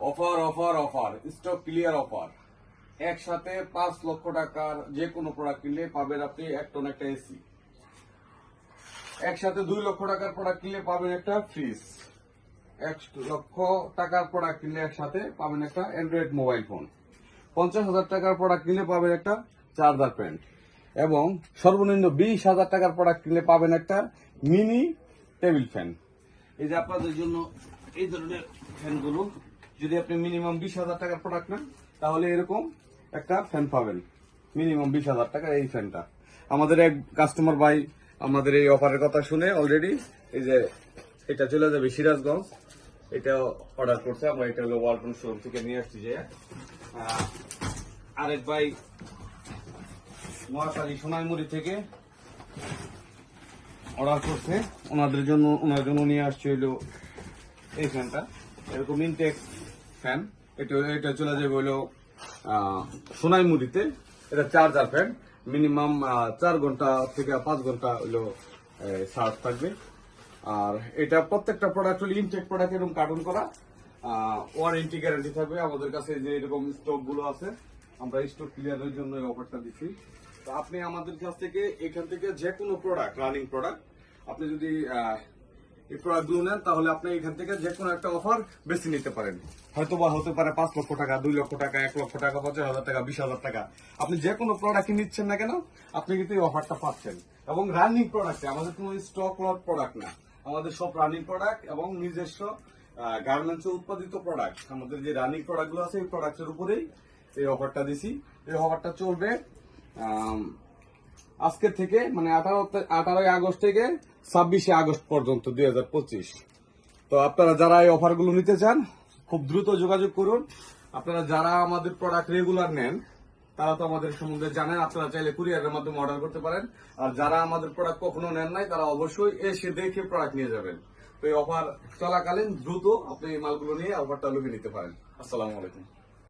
Offer offer offer stock clear offer একসাথে পাঁচ লক্ষ টাকার যে কোনো প্রোডাক্ট কিনলে পাবেন আপনি এক টন একটা এসি একসাথে দুই লক্ষ টাকার প্রোডাক্ট কিনলে পাবেন একটা ফ্রিজ এক লক্ষ টাকার প্রোডাক্ট কিনলে একসাথে পাবেন একটা অ্যান্ড্রয়েড মোবাইল ফোন পঞ্চাশ হাজার টাকার প্রোডাক্ট কিনলে পাবেন একটা চার্জার প্যান্ট এবং সর্বনিম্ন বিশ হাজার টাকার প্রোডাক্ট কিনলে পাবেন একটা মিনি টেবিল ফ্যান এই যে আপনাদের জন্য এই ধরনের ফ্যানগুলো যদি আপনি মিনিমাম বিশ হাজার টাকার প্রোডাক্ট নেন, তাহলে এরকম একটা ফ্যান পাবেন। মিনিমাম বিশ হাজার টাকার এই ফ্যানটা আমাদের এক কাস্টমার ভাই আমাদের এই অফারের কথা শুনে অলরেডি এই যে এটা চলে যাবে সিরাজগঞ্জ। এটা অর্ডার করছে, আমরা এটা হলো ওয়ালটন শোরুম থেকে নিয়ে আসছি যে আরেক ভাই মহাকালী সোনাইমুড়ি থেকে অর্ডার করছে। ওনাদের জন্য, ওনার জন্য নিয়ে আসছে হইল এই ফ্যানটা এরকম ইনটেক ফ্যান এটা এটা চলে যাবে হইল আহ, সোনাইমুড়িতে। এটা চার্জার ফ্যান মিনিমাম চার ঘণ্টা থেকে পাঁচ ঘণ্টা হইল চার্জ থাকবে। আর এটা প্রত্যেকটা প্রোডাক্ট হলো ইনটেক প্রোডাক্ট এরকম কার্টুন করা। ওয়ারেন্টি গ্যারান্টি থাকবে। আমাদের কাছে যে এরকম স্টকগুলো আছে আমরা স্টক ক্লিয়ারের জন্য অফারটা দিচ্ছি। তো আপনি আমাদের কাছ থেকে এখান থেকে যে কোনো প্রোডাক্ট রানিং প্রোডাক্ট আপনি যদি এই প্রোডাক্টগুলো নেন, তাহলে আপনি এখান থেকে যে কোনো একটা অফার বেছে নিতে পারেন। হয়তো বা হতে পারে পাঁচ লক্ষ টাকা, দুই লক্ষ টাকা, এক লক্ষ টাকা, পঞ্চাশ হাজার টাকা, বিশ হাজার টাকা। আপনি যে কোনো প্রোডাক্ট নিচ্ছেন না কেন, আপনি কিন্তু এই অফারটা পাচ্ছেন। এবং রানিং প্রোডাক্ট আমাদের কোনো স্টক লট প্রোডাক্ট না। আমাদের সব রানিং প্রোডাক্ট এবং নিজস্ব গার্মেন্টস উৎপাদিত প্রোডাক্ট আমাদের যে রানিং প্রোডাক্টগুলো আছে, এই প্রোডাক্টের উপরেই এই অফারটা দিছি। এই অফারটা চলবে আজকে থেকে মানে আঠারো আঠারোই আগস্ট থেকে ছাব্বিশে আগস্ট পর্যন্ত, দুই তো আপনারা যারা এই অফারগুলো নিতে চান, খুব দ্রুত যোগাযোগ করুন। আপনারা যারা আমাদের প্রোডাক্ট রেগুলার নেন, তারা তো আমাদের সম্বন্ধে জানেন, আপনারা চাইলে কুরিয়ারের মাধ্যমে অর্ডার করতে পারেন। আর যারা আমাদের প্রোডাক্ট কখনো নেন নাই, তারা অবশ্যই এসে দেখে প্রোডাক্ট নিয়ে যাবেন। তো এই অফার চলাকালীন দ্রুত আপনি এই মালগুলো নিয়ে অফারটা লুকিয়ে নিতে পারেন। আসসালামু আলাইকুম।